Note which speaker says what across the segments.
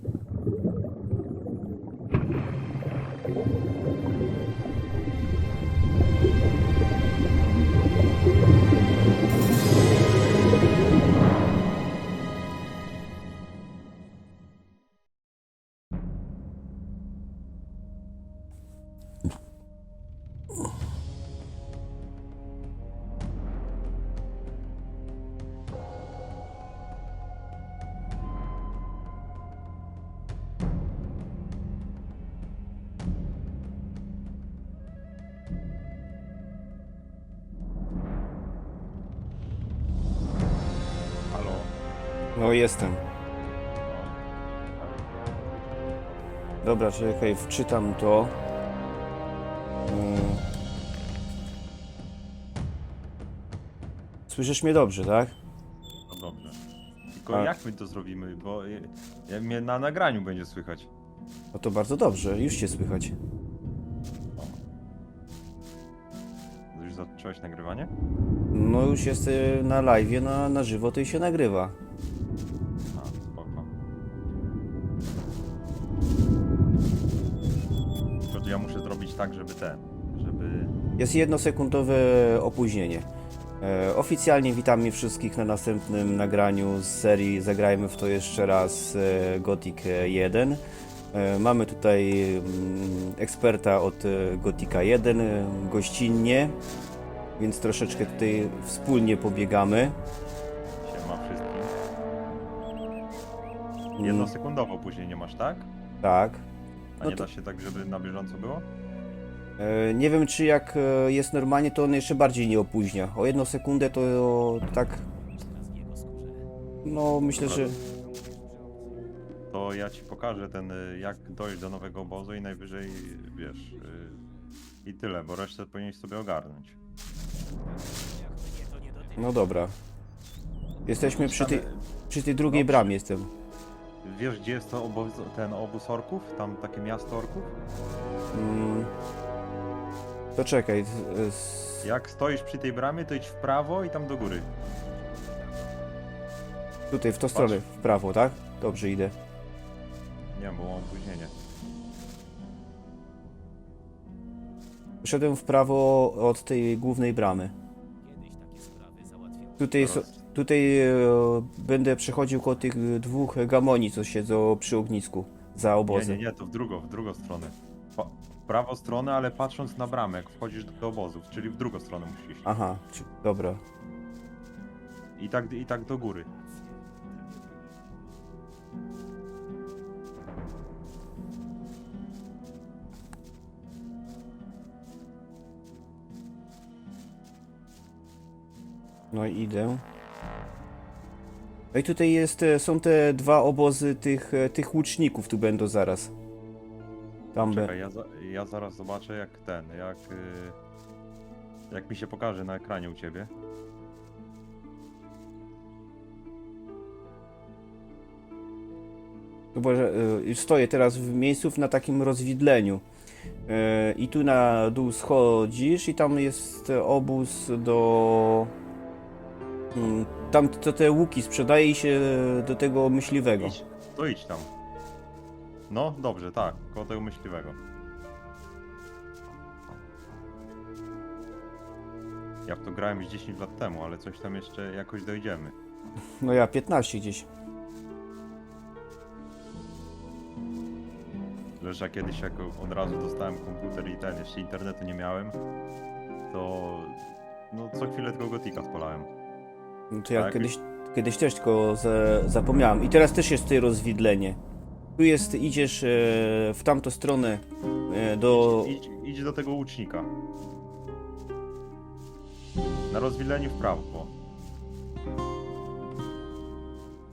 Speaker 1: Thank
Speaker 2: you. Jestem. Dobra, czekaj, wczytam to. Mm. Słyszysz mnie dobrze, tak?
Speaker 1: No dobrze. Tylko
Speaker 2: A.
Speaker 1: jak my to zrobimy? Bo je- ja, mnie na nagraniu będzie słychać.
Speaker 2: No to bardzo dobrze, już cię słychać.
Speaker 1: Już zacząłeś nagrywanie?
Speaker 2: No już jest y, na live, na, na żywo to i się nagrywa. Jest jednosekundowe opóźnienie. E, oficjalnie witamy wszystkich na następnym nagraniu z serii Zagrajmy w to jeszcze raz e, Gothic 1. E, mamy tutaj mm, eksperta od Gothica 1 e, gościnnie, więc troszeczkę tutaj wspólnie pobiegamy.
Speaker 1: Siema wszystkim.
Speaker 2: Mm,
Speaker 1: Jednosekundowo później nie masz, tak?
Speaker 2: Tak.
Speaker 1: A
Speaker 2: No
Speaker 1: nie
Speaker 2: to-
Speaker 1: da się tak, żeby na bieżąco było?
Speaker 2: E, Nie wiem, czy jak e, jest normalnie, to on jeszcze bardziej nie opóźnia. O jedną sekundę to tak. No, myślę, że.
Speaker 1: To ja ci pokażę ten, y, jak dojść do nowego obozu i najwyżej, wiesz, i tyle, bo resztę powinieneś sobie ogarnąć.
Speaker 2: No dobra. Jesteśmy przy tej, przy tej drugiej
Speaker 1: No.
Speaker 2: bramie jestem.
Speaker 1: Wiesz, gdzie jest to obóz, ten obóz orków? Tam takie miasto orków?
Speaker 2: Mm. To czekaj. z- z-
Speaker 1: Jak stoisz przy tej bramie, to idź w prawo i tam do góry.
Speaker 2: Tutaj w tą stronę, w prawo, tak? Dobrze, idę.
Speaker 1: Nie wiem, bo mam opóźnienie.
Speaker 2: Szedłem w prawo od tej głównej bramy. Tutaj, tutaj e, będę przechodził koło tych dwóch gamonii, co siedzą przy ognisku za
Speaker 1: Nie,
Speaker 2: obozem.
Speaker 1: nie, nie, to w drugą, w drugą stronę. W prawą stronę, ale patrząc na bramę, jak wchodzisz do obozów, czyli w drugą stronę musisz iść.
Speaker 2: Aha, czy- dobra.
Speaker 1: I tak, I tak do góry.
Speaker 2: No i idę. No i tutaj jest, e, są te dwa obozy tych, e, tych łuczników, tu będą zaraz. Tam.
Speaker 1: Czekaj, ja, za, ja zaraz zobaczę jak ten, jak... y, Jak mi się pokaże na ekranie u ciebie.
Speaker 2: Bo że, e, stoję teraz w miejscu na takim rozwidleniu. E, I tu na dół schodzisz i tam jest e, obóz do... Mm, Tam to te łuki sprzedaje i się do tego myśliwego.
Speaker 1: Idź, to idź tam. No, dobrze, tak, koło tego myśliwego. Ja w to grałem już 10 lat temu, ale coś tam jeszcze jakoś dojdziemy.
Speaker 2: No ja 15 gdzieś.
Speaker 1: Wiesz, ja kiedyś jak od razu dostałem komputer i ten, jeszcze internetu nie miałem, to no co chwilę tylko gotika spalałem.
Speaker 2: No to ja
Speaker 1: Tak.
Speaker 2: kiedyś, kiedyś też tylko za, zapomniałem. I teraz też jest tutaj rozwidlenie. Tu jest, idziesz e, w tamtą stronę e, do...
Speaker 1: Idź, idź do tego łucznika. Na rozwileniu w prawo.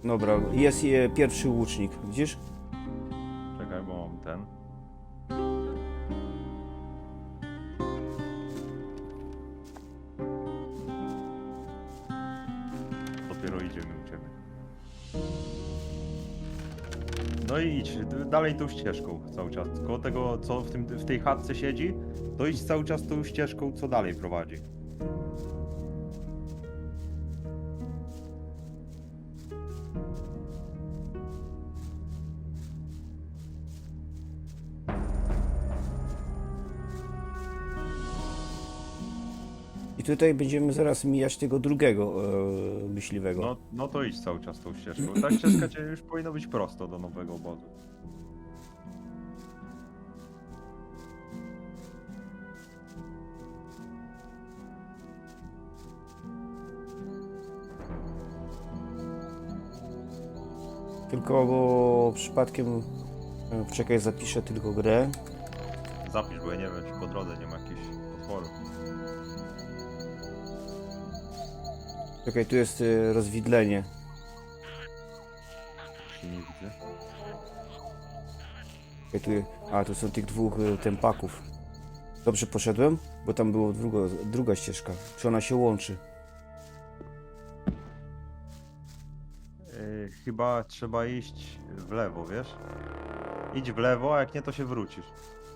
Speaker 2: Dobra, jest e, pierwszy łucznik, widzisz?
Speaker 1: Czekaj, bo mam ten. dalej tą ścieżką cały czas. Koło tego, co w, tym, w tej chatce siedzi, to idź cały czas tą ścieżką, co dalej prowadzi.
Speaker 2: I tutaj będziemy zaraz mijać tego drugiego e, myśliwego.
Speaker 1: No, no to idź cały czas tą ścieżką. Ta ścieżka cię już powinno być prosto do nowego obozu.
Speaker 2: Tylko bo przypadkiem... e, Czekaj, zapiszę tylko grę.
Speaker 1: Zapisz, bo ja nie wiem, czy po drodze nie ma jakichś potworów.
Speaker 2: Czekaj, tu jest e, rozwidlenie.
Speaker 1: Nie widzę.
Speaker 2: Czekaj, tu, je- a, tu są tych dwóch e, tempaków. Dobrze poszedłem? Bo tam była druga, druga ścieżka. Czy ona się łączy?
Speaker 1: Chyba trzeba iść w lewo, wiesz? Idź w lewo, a jak nie, to się wrócisz.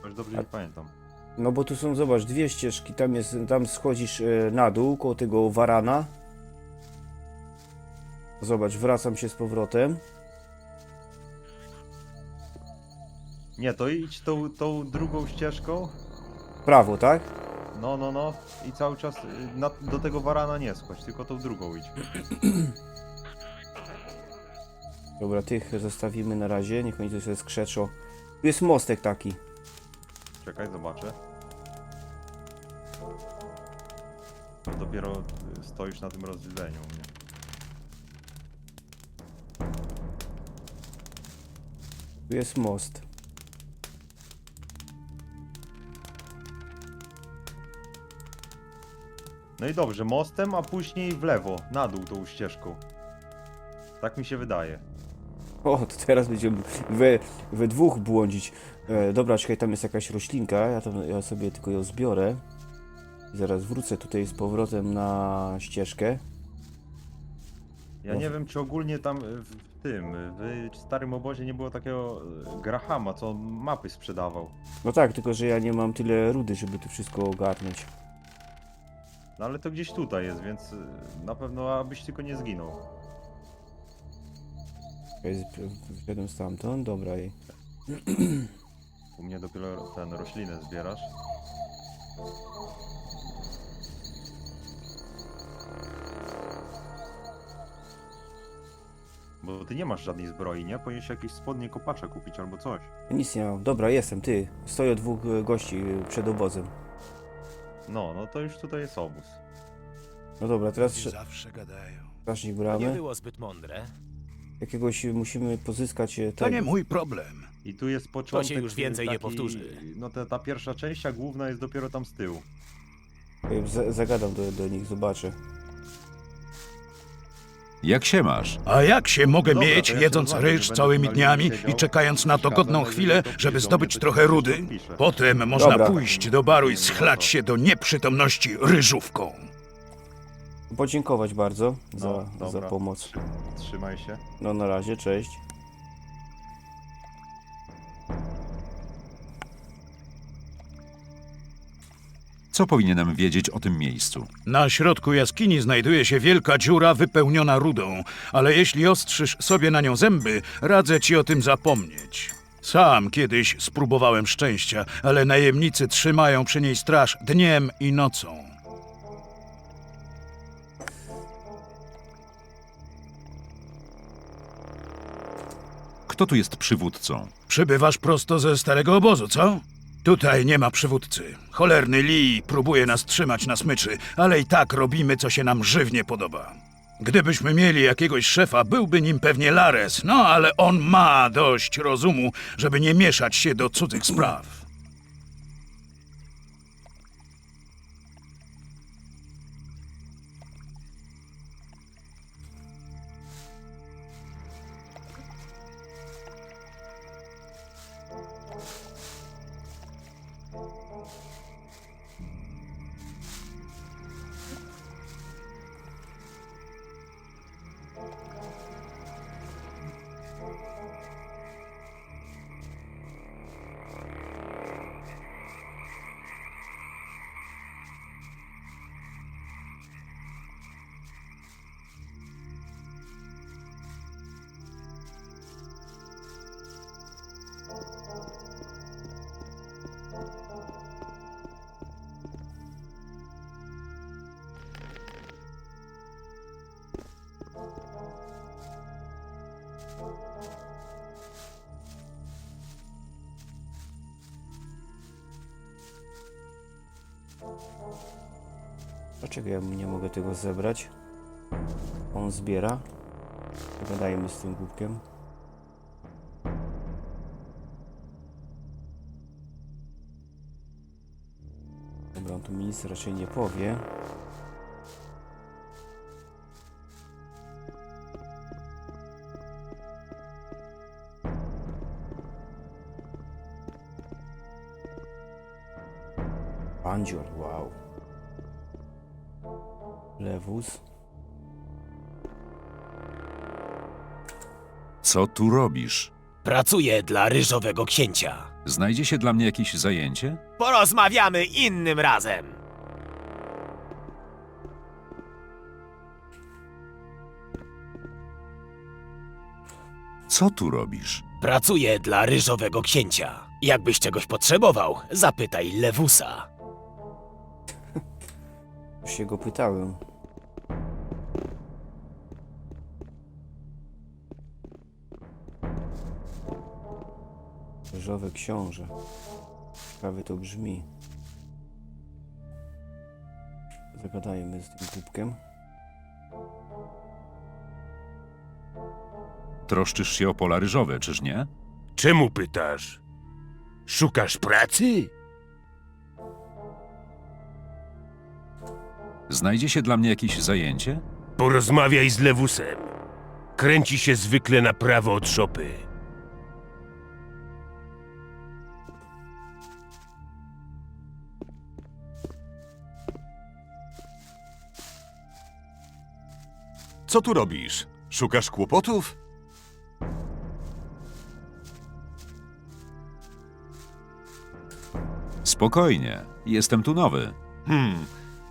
Speaker 1: Już dobrze nie pamiętam.
Speaker 2: No bo tu są, zobacz, dwie ścieżki. Tam jest, tam schodzisz e, na dół, koło tego warana. Zobacz, wracam się z powrotem.
Speaker 1: Nie, to idź tą, tą drugą ścieżką.
Speaker 2: W Prawo, tak?
Speaker 1: No, no, no. I cały czas yy, na, do tego warana nie schodź, tylko tą drugą idź.
Speaker 2: Dobra, tych zostawimy na razie, niech oni tu się skrzeczą. Tu jest mostek taki.
Speaker 1: Czekaj, zobaczę. Dopiero y, stoisz na tym rozdzieleniu u mnie.
Speaker 2: Tu jest most.
Speaker 1: No i dobrze, mostem, a później w lewo, na dół tą ścieżką. Tak mi się wydaje.
Speaker 2: Teraz będziemy we, we dwóch błądzić. E, dobra, czekaj, tam jest jakaś roślinka, ja, tam, ja sobie tylko ją zbiorę. I zaraz wrócę tutaj z powrotem na ścieżkę.
Speaker 1: Ja nie wiem, czy ogólnie tam y, w tym, y, w starym obozie nie było takiego y, Grahama, co mapy sprzedawał.
Speaker 2: No tak, tylko że ja nie mam tyle rudy, żeby to wszystko ogarnąć.
Speaker 1: No ale to gdzieś tutaj jest, więc na pewno abyś tylko nie zginął.
Speaker 2: Czekaj, Wszedłem stamtąd, dobra i...
Speaker 1: U mnie dopiero ten roślinę zbierasz. Bo ty nie masz żadnej zbroi, nie? Powinieneś jakieś spodnie kopacza kupić albo coś.
Speaker 2: Nic nie mam. Dobra, jestem, ty. Stoję dwóch e, gości e, przed obozem.
Speaker 1: No, no to już tutaj jest obóz.
Speaker 2: No dobra, teraz
Speaker 3: zawsze gadają.
Speaker 2: strażnik
Speaker 4: Nie
Speaker 2: bramy.
Speaker 4: było zbyt mądre.
Speaker 2: Jakiegoś musimy pozyskać e,
Speaker 3: To
Speaker 2: tego.
Speaker 3: nie mój problem.
Speaker 1: I tu jest początek...
Speaker 4: już więcej nie powtórzy.
Speaker 1: No ta, ta pierwsza część, a główna jest dopiero tam z tyłu.
Speaker 2: Za- Zagadam do, do nich, zobaczę.
Speaker 5: Jak się masz?
Speaker 3: A jak się mogę
Speaker 1: Dobra,
Speaker 3: mieć,
Speaker 1: to ja się
Speaker 3: jedząc ryż
Speaker 1: że będę
Speaker 3: całymi
Speaker 1: tu
Speaker 3: dniami i czekając na to
Speaker 1: siadam,
Speaker 3: godną
Speaker 1: i
Speaker 3: chwilę,
Speaker 1: to
Speaker 3: żeby zdobyć trochę
Speaker 1: się
Speaker 3: rudy?
Speaker 1: podpiszę.
Speaker 3: Potem można
Speaker 2: Dobra.
Speaker 3: pójść do baru i schlać się do nieprzytomności ryżówką.
Speaker 2: Podziękować bardzo za,
Speaker 1: No,
Speaker 2: za
Speaker 1: dobra.
Speaker 2: pomoc.
Speaker 1: Trzy- Trzymaj się.
Speaker 2: No na razie, cześć.
Speaker 5: Co powinienem wiedzieć o tym miejscu?
Speaker 3: Na środku jaskini znajduje się wielka dziura wypełniona rudą, ale jeśli ostrzysz sobie na nią zęby, radzę ci o tym zapomnieć. Sam kiedyś spróbowałem szczęścia, ale najemnicy trzymają przy niej straż dniem i nocą.
Speaker 5: Kto tu jest przywódcą?
Speaker 3: Przybywasz prosto ze starego obozu, co? Tutaj nie ma przywódcy. Cholerny Lee próbuje nas trzymać na smyczy, ale i tak robimy, co się nam żywnie podoba. Gdybyśmy mieli jakiegoś szefa, byłby nim pewnie Lares, no ale on ma dość rozumu, żeby nie mieszać się do cudzych spraw.
Speaker 2: Dlaczego ja nie mogę tego zebrać? On zbiera. Pogadajmy z tym głupkiem. Dobra, on tu minister raczej nie powie. Bandzior, wow. Lewus.
Speaker 5: Co tu robisz?
Speaker 4: Pracuję dla ryżowego księcia.
Speaker 5: Znajdzie się dla mnie jakieś zajęcie?
Speaker 4: Porozmawiamy innym razem.
Speaker 5: Co tu robisz?
Speaker 4: Pracuję dla ryżowego księcia. Jakbyś czegoś potrzebował, zapytaj Lewusa.
Speaker 2: Już się go pytałem. Ryżowy książę. Ciekawie to brzmi. Zagadajmy z tym głupkiem.
Speaker 5: Troszczysz się o pola ryżowe, czyż nie?
Speaker 6: Czemu pytasz? Szukasz pracy?
Speaker 5: Znajdzie się dla mnie jakieś zajęcie?
Speaker 6: Porozmawiaj z Lewusem. Kręci się zwykle na prawo od szopy.
Speaker 7: Co tu robisz? Szukasz kłopotów?
Speaker 5: Spokojnie, jestem tu nowy.
Speaker 7: Hmm,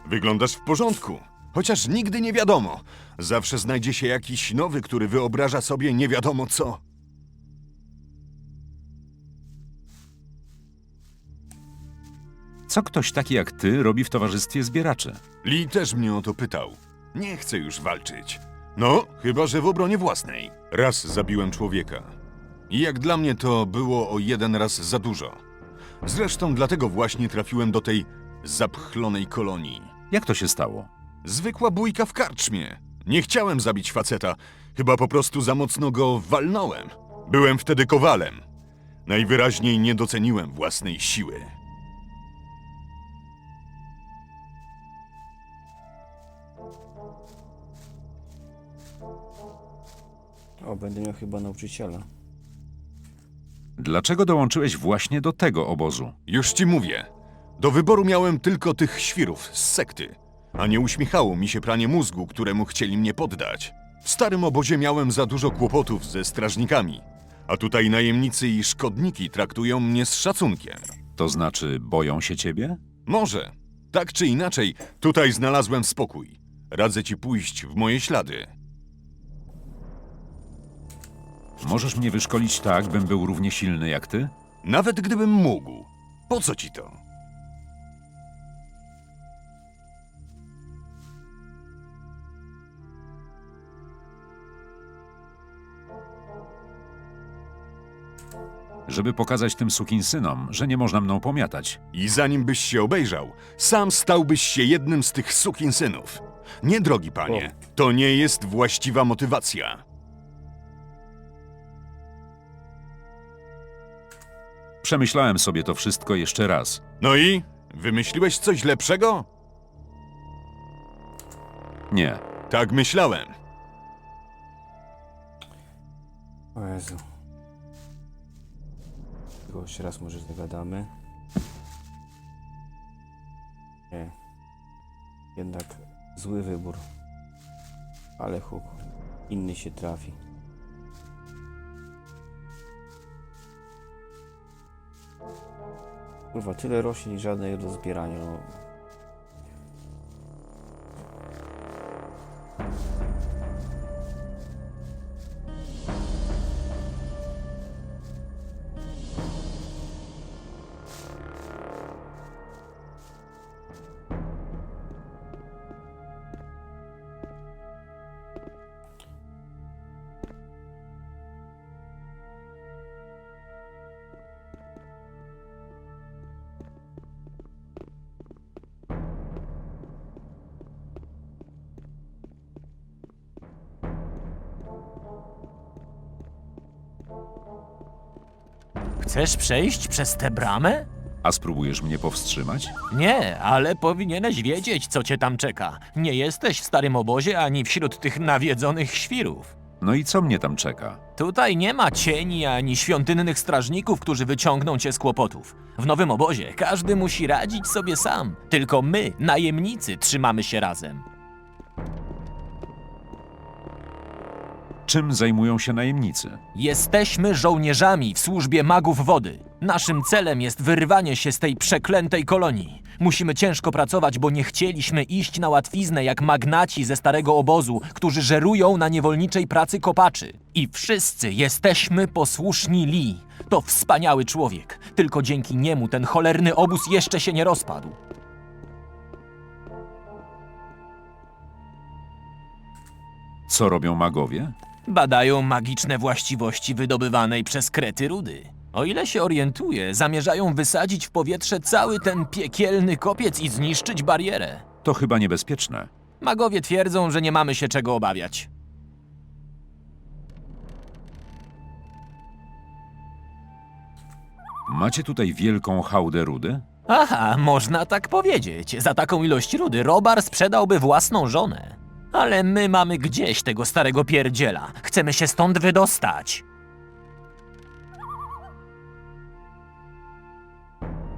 Speaker 7: wyglądasz w porządku. Chociaż nigdy nie wiadomo. Zawsze znajdzie się jakiś nowy, który wyobraża sobie nie wiadomo co.
Speaker 5: Co ktoś taki jak ty robi w towarzystwie zbieraczy?
Speaker 7: Lee też mnie o to pytał. Nie chcę już walczyć. No, chyba że w obronie własnej. Raz zabiłem człowieka. I jak dla mnie to było o jeden raz za dużo. Zresztą dlatego właśnie trafiłem do tej zapchlonej kolonii.
Speaker 5: Jak to się stało?
Speaker 7: Zwykła bójka w karczmie. Nie chciałem zabić faceta. Chyba po prostu za mocno go walnąłem. Byłem wtedy kowalem. Najwyraźniej nie doceniłem własnej siły.
Speaker 2: O, będę miał chyba nauczyciela.
Speaker 5: Dlaczego dołączyłeś właśnie do tego obozu?
Speaker 7: Już ci mówię. Do wyboru miałem tylko tych świrów z sekty. A nie uśmiechało mi się pranie mózgu, któremu chcieli mnie poddać. W starym obozie miałem za dużo kłopotów ze strażnikami. A tutaj najemnicy i szkodniki traktują mnie z szacunkiem.
Speaker 5: To znaczy, boją się ciebie?
Speaker 7: Może. Tak czy inaczej, tutaj znalazłem spokój. Radzę ci pójść w moje ślady.
Speaker 5: Możesz mnie wyszkolić tak, bym był równie silny jak ty?
Speaker 7: Nawet gdybym mógł. Po co ci to?
Speaker 5: Żeby pokazać tym sukinsynom, że nie można mną pomiatać.
Speaker 7: I zanim byś się obejrzał, sam stałbyś się jednym z tych sukinsynów. Nie, drogi panie, to nie jest właściwa motywacja.
Speaker 5: Przemyślałem sobie to wszystko jeszcze raz.
Speaker 7: No i? Wymyśliłeś coś lepszego?
Speaker 5: Nie.
Speaker 7: Tak myślałem.
Speaker 2: O Jezu. Tylko jeszcze raz może zagadamy. Nie. Jednak zły wybór. Ale huk. Inny się trafi. Kurwa, tyle roślin i żadnej do zbierania. No.
Speaker 4: Chcesz przejść przez tę bramę?
Speaker 5: A spróbujesz mnie powstrzymać?
Speaker 4: Nie, ale powinieneś wiedzieć, co cię tam czeka. Nie jesteś w starym obozie ani wśród tych nawiedzonych świrów.
Speaker 5: No i co mnie tam czeka?
Speaker 4: Tutaj nie ma cieni ani świątynnych strażników, którzy wyciągną cię z kłopotów. W nowym obozie każdy musi radzić sobie sam. Tylko my, najemnicy, trzymamy się razem.
Speaker 5: Czym zajmują się najemnicy?
Speaker 4: Jesteśmy żołnierzami w służbie magów wody. Naszym celem jest wyrywanie się z tej przeklętej kolonii. Musimy ciężko pracować, bo nie chcieliśmy iść na łatwiznę jak magnaci ze starego obozu, którzy żerują na niewolniczej pracy kopaczy. I wszyscy jesteśmy posłuszni Lee. To wspaniały człowiek. Tylko dzięki niemu ten cholerny obóz jeszcze się nie rozpadł.
Speaker 5: Co robią magowie?
Speaker 4: Badają magiczne właściwości wydobywanej przez krety rudy. O ile się orientuję, zamierzają wysadzić w powietrze cały ten piekielny kopiec i zniszczyć barierę.
Speaker 5: To chyba niebezpieczne.
Speaker 4: Magowie twierdzą, że nie mamy się czego obawiać.
Speaker 5: Macie tutaj wielką hałdę rudy?
Speaker 4: Aha, można tak powiedzieć. Za taką ilość rudy Robar sprzedałby własną żonę. Ale my mamy gdzieś tego starego pierdziela. Chcemy się stąd wydostać.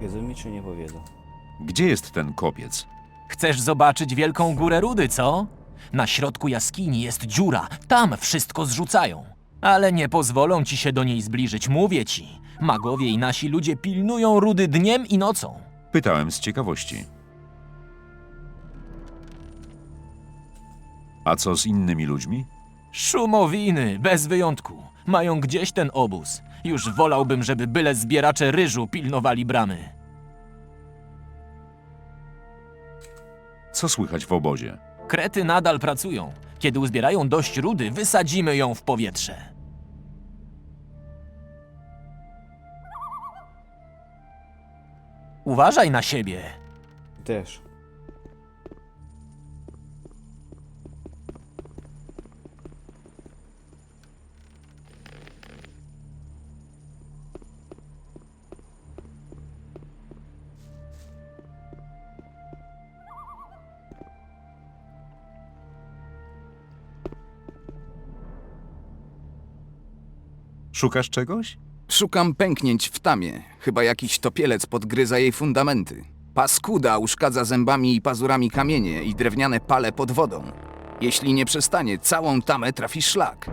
Speaker 2: Wiedzą mi czy nie powiedzą?
Speaker 5: Gdzie jest ten kopiec?
Speaker 4: Chcesz zobaczyć wielką górę rudy, co? Na środku jaskini jest dziura, tam wszystko zrzucają. Ale nie pozwolą ci się do niej zbliżyć, mówię ci. Magowie i nasi ludzie pilnują rudy dniem i nocą.
Speaker 5: Pytałem z ciekawości. A co z innymi ludźmi?
Speaker 4: Szumowiny, bez wyjątku. Mają gdzieś ten obóz. Już wolałbym, żeby byle zbieracze ryżu pilnowali bramy.
Speaker 5: Co słychać w obozie?
Speaker 4: Krety nadal pracują. Kiedy uzbierają dość rudy, wysadzimy ją w powietrze. Uważaj na siebie.
Speaker 2: Też.
Speaker 5: Szukasz czegoś?
Speaker 8: Szukam pęknięć w tamie. Chyba jakiś topielec podgryza jej fundamenty. Paskuda uszkadza zębami i pazurami kamienie i drewniane pale pod wodą. Jeśli nie przestanie, całą tamę trafi szlak.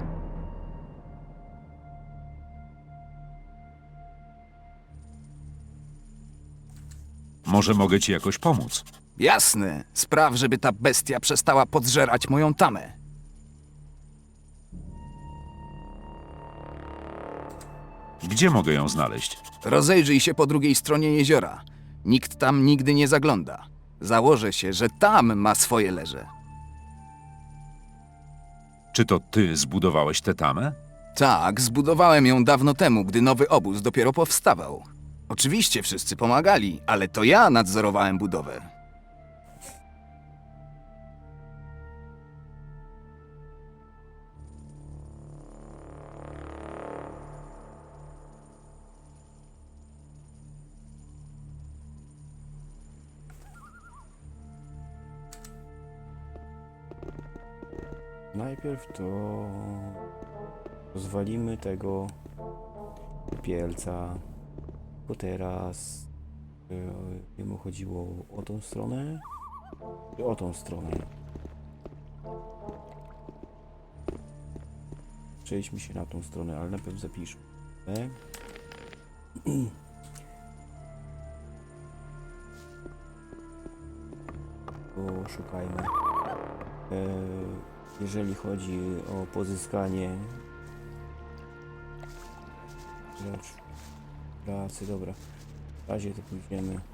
Speaker 5: Może mogę ci jakoś pomóc?
Speaker 8: Jasne, spraw, żeby ta bestia przestała podżerać moją tamę.
Speaker 5: Gdzie mogę ją znaleźć?
Speaker 8: Rozejrzyj się po drugiej stronie jeziora. Nikt tam nigdy nie zagląda. Założę się, że tam ma swoje leże.
Speaker 5: Czy to ty zbudowałeś tę tamę?
Speaker 8: Tak, zbudowałem ją dawno temu, gdy nowy obóz dopiero powstawał. Oczywiście wszyscy pomagali, ale to ja nadzorowałem budowę.
Speaker 2: Najpierw to rozwalimy tego pielca. Bo teraz e, jemu chodziło o tą stronę o tą stronę. Przejdźmy się na tą stronę, ale najpierw zapiszmy. Poszukajmy. E, jeżeli chodzi o pozyskanie rzecz pracy, dobra. W razie to pójdziemy.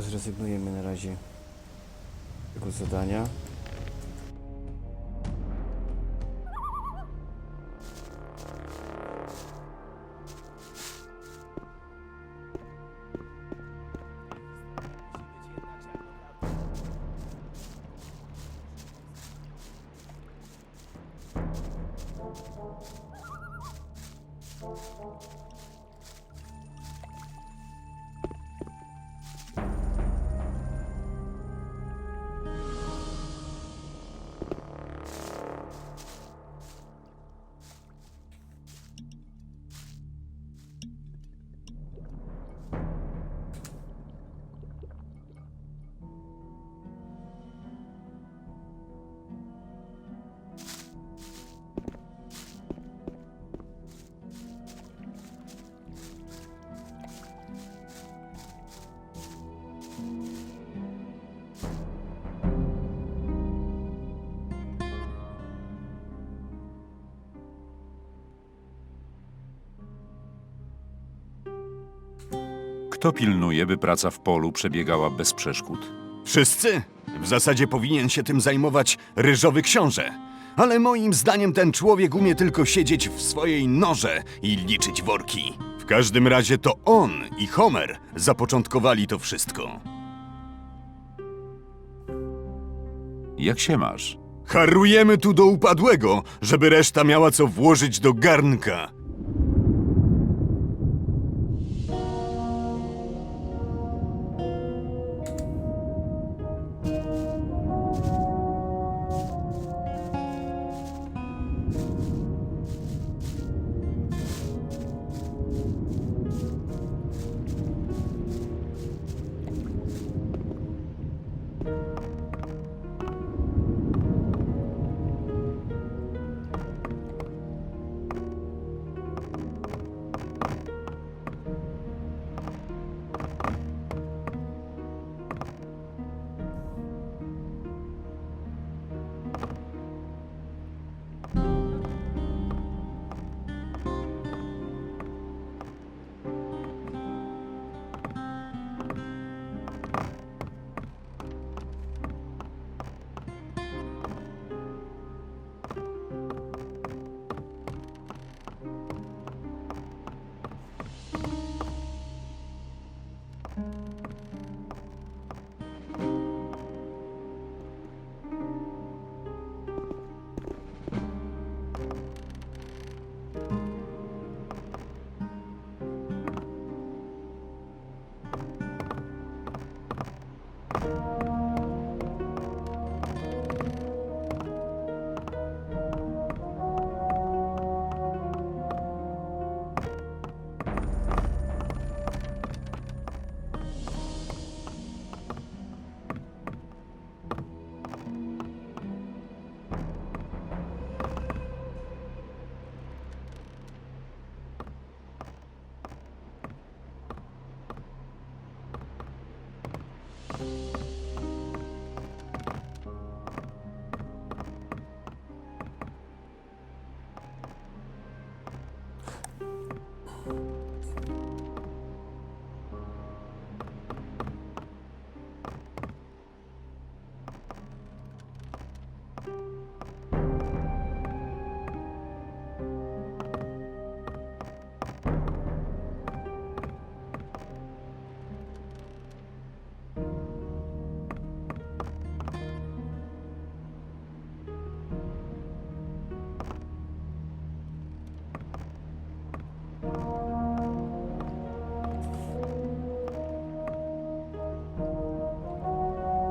Speaker 2: Zrezygnujemy na razie z tego zadania.
Speaker 5: Kto pilnuje, by praca w polu przebiegała bez przeszkód?
Speaker 7: Wszyscy? W zasadzie powinien się tym zajmować ryżowy książę. Ale moim zdaniem ten człowiek umie tylko siedzieć w swojej norze i liczyć worki. W każdym razie to on i Homer zapoczątkowali to wszystko.
Speaker 5: Jak się masz?
Speaker 7: Harujemy tu do upadłego, żeby reszta miała co włożyć do garnka.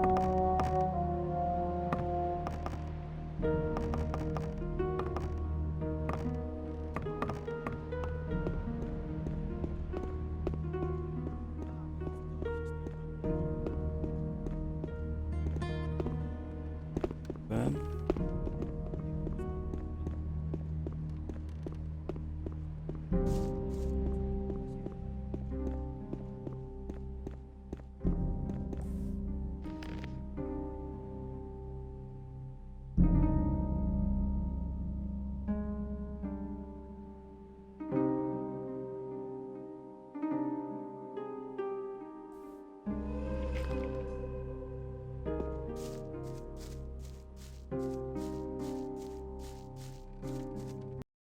Speaker 7: thank you